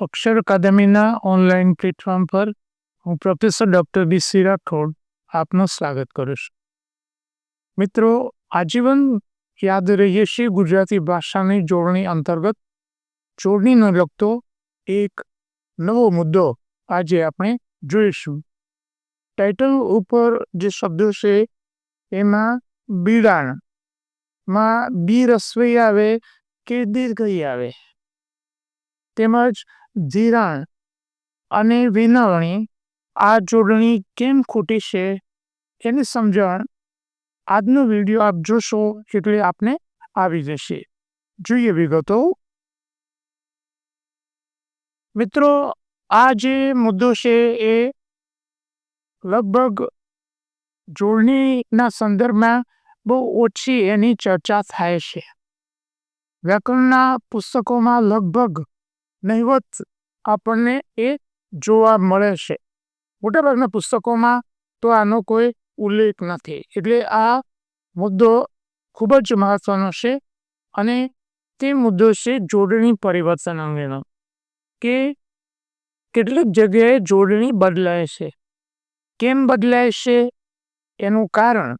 અક્ષર અકાદમીના online platform પર હું professor doctor B C Rathod આપનું સ્વાગત કરું છું. મિત્રો, આજીવન યાદ રહીએ છીએ ગુજરાતી ભાષાની જોડણી અંતર્ગત. જોડણીને લગતો એક નવો મુદ્દો આજે આપણે જોઈશું. ટાઇટલ ઉપર જે શબ્દો છે એમાં બિડાણમાં બી રસોઈ આવે કે દીર્ઘઈ આવે? તેમજ ધિરાણ અને વિનવણી આ જોડણી કેમ ખોટી છે એની સમજણ આજનો વીડિયો આપ જોશો એટલે આપને આવી જશે. જોઈએ વિગતો. મિત્રો, આ જે મુદ્દો છે એ લગભગ જોડણીના સંદર્ભમાં બહુ ઓછી એની ચર્ચા થાય છે. વ્યાકરણના પુસ્તકોમાં લગભગ નહિવત આપણને એ જોવા મળે છે. મોટાભાગના પુસ્તકોમાં તો આનો કોઈ ઉલ્લેખ નથી. એટલે આ મુદ્દો ખૂબ જ મહત્વનો છે અને તે મુદ્દો છે જોડણી પરિવર્તન અંગેનો, કે કેટલીક જગ્યાએ જોડણી બદલાય છે. કેમ બદલાય છે? એનું કારણ,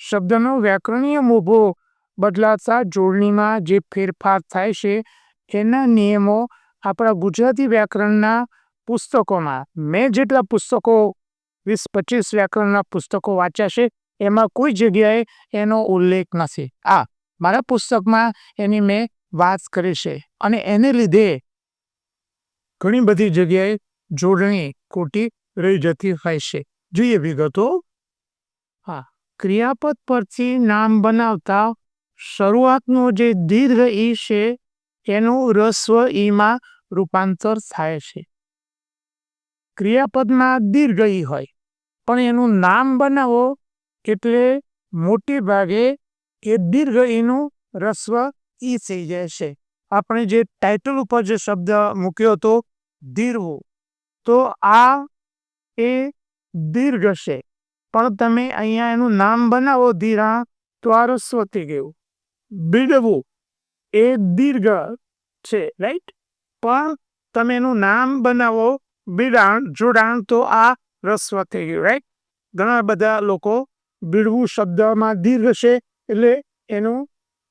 શબ્દનો વ્યાકરણીય મોભો બદલાતા જોડણીમાં જે ફેરફાર થાય છે એના નિયમો આપણા ગુજરાતી વ્યાકરણના પુસ્તકોમાં, મેં જેટલા પુસ્તકો, વીસ પચીસ વ્યાકરણના પુસ્તકો વાંચ્યા છે, એમાં કોઈ જગ્યાએ એનો ઉલ્લેખ નથી. આ મારા પુસ્તકમાં એની મેં વાત કરી છે અને એને લીધે ઘણી બધી જગ્યાએ જોડણી ખોટી રહી જતી હોય છે. જોઈએ વિગતો. હા, ક્રિયાપદ પરથી નામ બનાવતા શરૂઆતનો જે દીર્ઘ ઈ છે એનું રસ્વ ઈમાં રૂપાંતર થાય છે. ક્રિયાપદમાં દીર્ઘ ઈ હોય, પણ એનું નામ બનાવો એટલે મોટે ભાગે એ દીર્ઘ ઈનું રસ્વ ઈ થઈ જાય છે. આપણે જે ટાઇટલ ઉપર જે શબ્દ મૂક્યો હતો, દીર્ઘો, તો આ એ દીર્ઘ છે. પણ તમે અહીંયા એનું નામ બનાવો ધીરા, તો આ રસ્વ થઈ ગયું. બીડવું એ દીર્ઘ છે રાઈટ પણ તમે એનું નામ બનાવો બિડાણ જોડાણ, તો આ રસ્વ થઈ ગયું રાઈટ ઘણા બધા લોકો બીડવું શબ્દમાં દીર્ઘ છે, એટલે એનું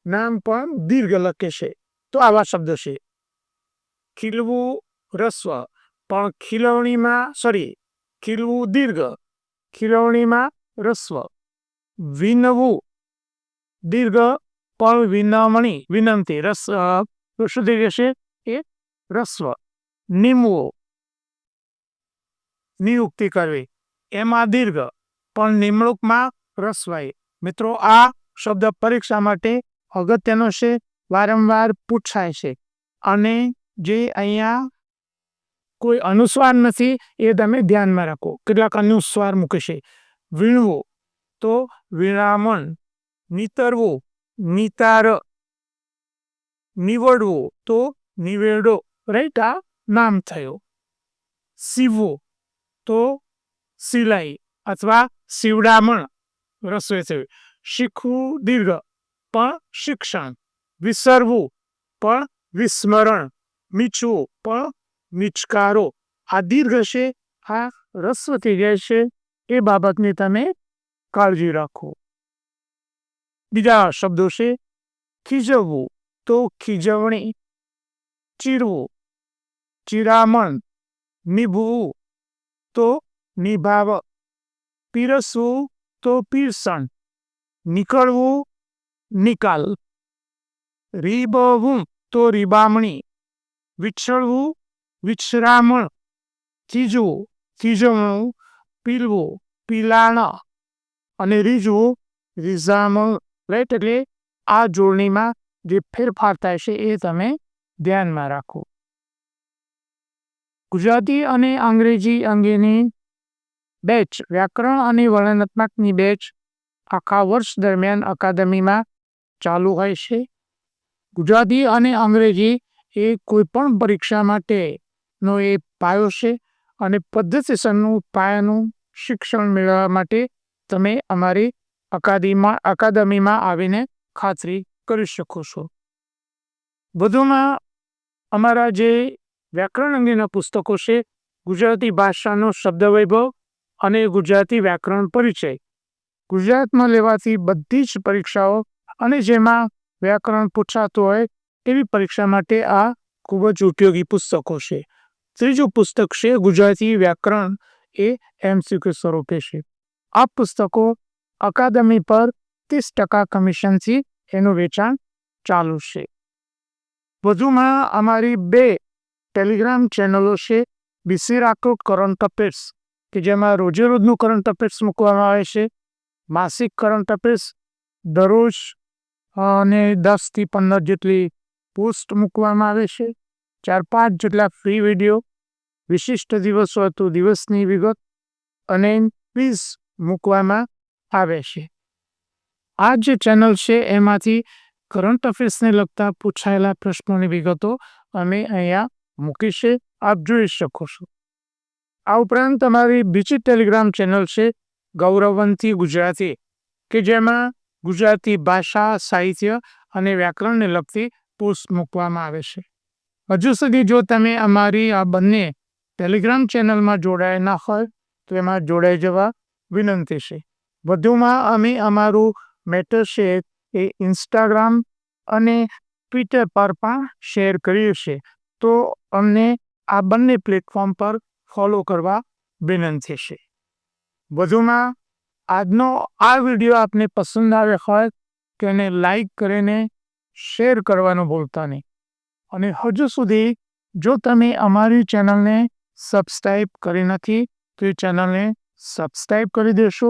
નામ પણ દીર્ઘ લખે છે. તો આવા શબ્દ છે. ખીલવું રસ્વ, પણ ખીલવણીમાં સોરી ખીલવું દીર્ઘ. ખીલવણીમાં રસ્વ. વિનવું, દીર્ઘ પણ વિનામણી વિનંતી. રસ શું થઈ જશે એ રસ્વ. નિમવો. નિયુક્તિ કરવી. એમાં દીર્ઘ, પણ નિમણૂકમાં રસવાય. મિત્રો, આ શબ્દ પરીક્ષા માટે અગત્યનો છે, વારંવાર પૂછાય છે. અને જે અહીંયા કોઈ અનુસ્વાર નથી, એ તમે ધ્યાનમાં રાખો. કેટલાક અનુસ્વાર મૂકે છે. વીણવું. તો વિરામણ. નીતરવું. નિતાર નિવડવો તો નિવેડો રાઈટ આ નામ થયો. સીવવો તો સિલાઈ અથવા સીવડામણ રસોઈ થયું. શીખવું દીર્ઘ, પણ શિક્ષણ. વિસરવું, પણ વિસ્મરણ. મીચવું, પણ મિચકારો આ દીર્ઘ છે, આ રસ્વ થઈ જાય છે, એ બાબતની તમે કાળજી રાખો. બીજા શબ્દો છે, ખીજવવું. તો ખીજવણી, ચીરવું. ચિરામણ, નિભવું. તો નિભાવ. પીરસવું, તો પીરસણ. નીકળવું, નિકાલ. રીબવું, તો રીબામણી. વિછળવું વિશ્રામણ ચીજવું ચીજવણું પીલવું પીલાણ. અને રીઝવું રીઝામણ. રાઈટ એટલે આ જોડણીમાં જે ફેરફાર થાય છે એ તમે ધ્યાનમાં રાખો. ગુજરાતી અને અંગ્રેજી અંગેની બેચ, વ્યાકરણ અને વર્ણનાત્મકની બેચ આખા વર્ષ દરમિયાન અકાદમીમાં ચાલુ હોય છે. ગુજરાતી અને અંગ્રેજી એ કોઈ પણ પરીક્ષા માટેનો એ પાયો છે અને પદ્ધતિસરનું પાયાનું શિક્ષણ મેળવવા માટે તમે અમારી અકાદમીમાં અકાદમીમાં આવીને ખાતરી કરી શકો છો. વધુમાં, અમારા જે વ્યાકરણ અંગેના પુસ્તકો છે, ગુજરાતી ભાષાનો શબ્દવૈભવ અને ગુજરાતી વ્યાકરણ પરિચય. ગુજરાતમાં લેવાતી બધી જ પરીક્ષાઓ અને જેમાં વ્યાકરણ પૂછાતું હોય એવી પરીક્ષા માટે આ ખૂબ જ ઉપયોગી પુસ્તકો છે. ત્રીજું પુસ્તક છે, ગુજરાતી વ્યાકરણ એ એમસીક્યુ સ્વરૂપે છે. આ પુસ્તકો અકાદમી પર ત્રીસ ટકા કમિશનથી એનું વેચાણ ચાલુ છે. વધુમાં અમારી બે ટેલિગ્રામ ચેનલો છે બીસી રાકોટ કરંટ અફેર્સ કે જેમાં રોજે રોજનું કરંટ અફેર્સ મૂકવામાં આવે છે, માસિક કરંટ અફેર્સ દરરોજ અને દસથી પંદર જેટલી પોસ્ટ મૂકવામાં આવે છે, ચાર પાંચ જેટલા ફ્રી વીડિયો વિશિષ્ટ દિવસો હતું, દિવસની વિગત, અને ક્વિઝ મૂકવામાં આવે છે. આ જે ચેનલ છે, એમાંથી કરંટ અફેર્સને લગતા પૂછાયેલા પ્રશ્નોની વિગતો અમે અહીંયા મૂકી છે. આપ જોઈ શકો છો. આ ઉપરાંત અમારી બીજી ટેલિગ્રામ ચેનલ છે ગૌરવંતી ગુજરાતી, કે જેમાં ગુજરાતી ભાષા, સાહિત્ય અને વ્યાકરણને લગતી પોસ્ટ મૂકવામાં આવે છે. હજુ સુધી જો તમે અમારી આ બંને ટેલિગ્રામ ચેનલમાં જોડાયા ના હોય, તો એમાં જોડાઈ જવા વિનંતી છે. વધુમાં અમે અમારું મેટર છે એ ઇન્સ્ટાગ્રામ અને ટ્વિટર પર પણ શેર કર્યું છે. તો અમને આ બંને પ્લેટફોર્મ પર ફોલો કરવા વિનંતી છે. વધુમાં આજનો આ વીડિયો આપને પસંદ આવ્યો હોય તો એને લાઈક કરીને શેર કરવાનું ભૂલતા નહીં. અને હજુ સુધી જો તમે અમારી ચેનલને સબસ્ક્રાઈબ કરી નથી તો એ ચેનલને સબસ્ક્રાઈબ કરી દેશો.